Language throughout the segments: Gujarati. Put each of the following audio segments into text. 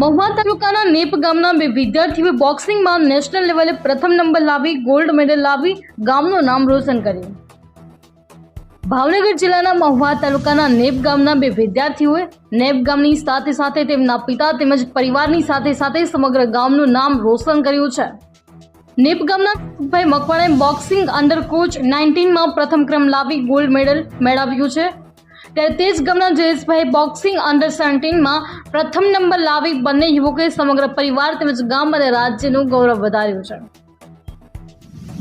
મહુવા તાલુકાના નેપ ગામના બે વિદ્યાર્થીઓએ બોક્સિંગમાં નેશનલ લેવલે પ્રથમ નંબર લાવી, ગોલ્ડ મેડલ લાવી, ગામનું નામ રોશન કર્યું. ભાવનગર જિલ્લાના મહુવા તાલુકાના નેપ ગામના બે વિદ્યાર્થીઓએ નેપ ગામની સાથે સાથે તેમના પિતા તેમજ પરિવારની સાથે સાથે સમગ્ર ગામનું નામ રોશન કર્યું છે. નેપ ગામના ભાઈ મકવાણાએ બોક્સિંગ અંડર કોચ નાઇન્ટીનમાં પ્રથમ ક્રમ લાવી ગોલ્ડ મેડલ મેળવ્યું છે. ત્યારે તે જ ગામના જયેશભાઈ બોક્સિંગ અંડર સેવન્ટીનમાં પ્રથમ નંબર લાવી બંને યુવકોએ સમગ્ર પરિવાર તેમજ ગામ અને રાજ્યનું ગૌરવ વધાર્યું છે.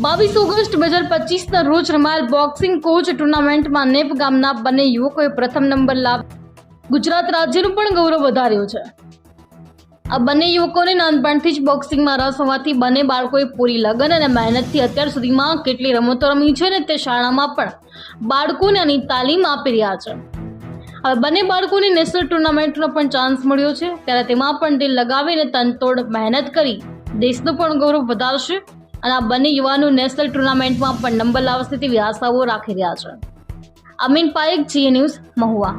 બાવીસ ઓગસ્ટ બે હજાર પચીસના રોજ રમાયેલ બોક્સિંગ કોચ ટુર્નામેન્ટમાં નેપ ગામના બંને યુવકોએ પ્રથમ નંબર લાવી ગુજરાત રાજ્યનું પણ ગૌરવ વધાર્યું છે. આ બંને યુવકોને નાનપણથી જ બોક્સિંગમાં રસ હોવાથી બંને બાળકોએ પૂરી લગન અને મહેનતથી અત્યાર સુધીમાં કેટલી રમતો રમી છે ને તે શાળામાં પણ બાળકોને આની તાલીમ આપી રહ્યા છે. હવે બંને બાળકોને નેશનલ ટુર્નામેન્ટનો પણ ચાન્સ મળ્યો છે. ત્યારે તેમાં પણ દિલ લગાવીને તનતોડ મહેનત કરી દેશનું પણ ગૌરવ વધારશે અને આ બંને યુવાનો નેશનલ ટુર્નામેન્ટમાં પણ નંબર લાવશે તેવી આશાઓ રાખી રહ્યા છે. અમીન પાયક જીએ ન્યૂઝ મહુવા.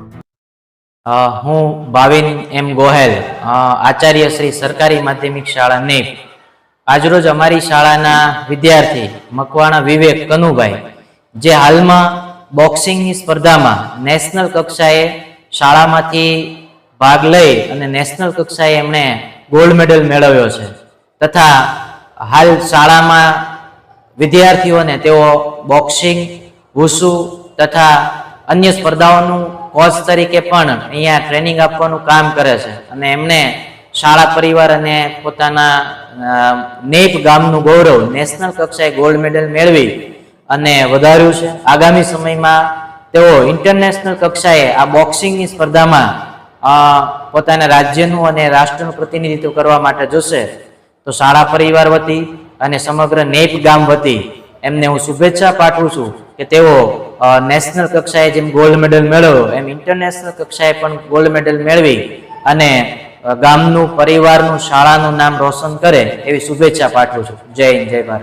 હું ભાવિન એમ ગોહેલ આચાર્ય શ્રી સરકારી માધ્યમિક શાળા નેપ આજરોજ અમારી શાળાના વિદ્યાર્થી મકવાણા વિવેક કનુભાઈ, જે હાલમાં બોક્સિંગની સ્પર્ધામાં નેશનલ કક્ષાએ શાળામાંથી ભાગ લઈ અને નેશનલ કક્ષાએ એમણે ગોલ્ડ મેડલ મેળવ્યો છે. તથા હાલ શાળામાં વિદ્યાર્થીઓને તેઓ બોક્સિંગ વુસુ તથા અન્ય સ્પર્ધાઓનું કોચ તરીકે પણ અહીંયા ટ્રેનિંગ આપવાનું કામ કરે છે. અને એમને શાળા પરિવાર અને પોતાના નેપ ગામનું ગૌરવ નેશનલ કક્ષાએ ગોલ્ડ મેડલ મેળવી અને વધાર્યું છે. આગામી સમયમાં તેઓ ઇન્ટરનેશનલ કક્ષાએ આ બોક્સિંગની સ્પર્ધામાં પોતાના રાજ્યનું અને રાષ્ટ્રનું પ્રતિનિધિત્વ કરવા માટે જશે. તો શાળા પરિવાર વતી અને સમગ્ર નેપ ગામ વતી એમને હું શુભેચ્છા પાઠવું છું કે તેઓ નેશનલ કક્ષાએ જેમ ગોલ્ડ મેડલ મેળવ્યો, એમ ઇન્ટરનેશનલ કક્ષાએ પણ ગોલ્ડ મેડલ મેળવી અને ગામનું, પરિવારનું, શાળાનું નામ રોશન કરે એવી શુભેચ્છા પાઠવું છું. જય હિન્દ, જય ભારત.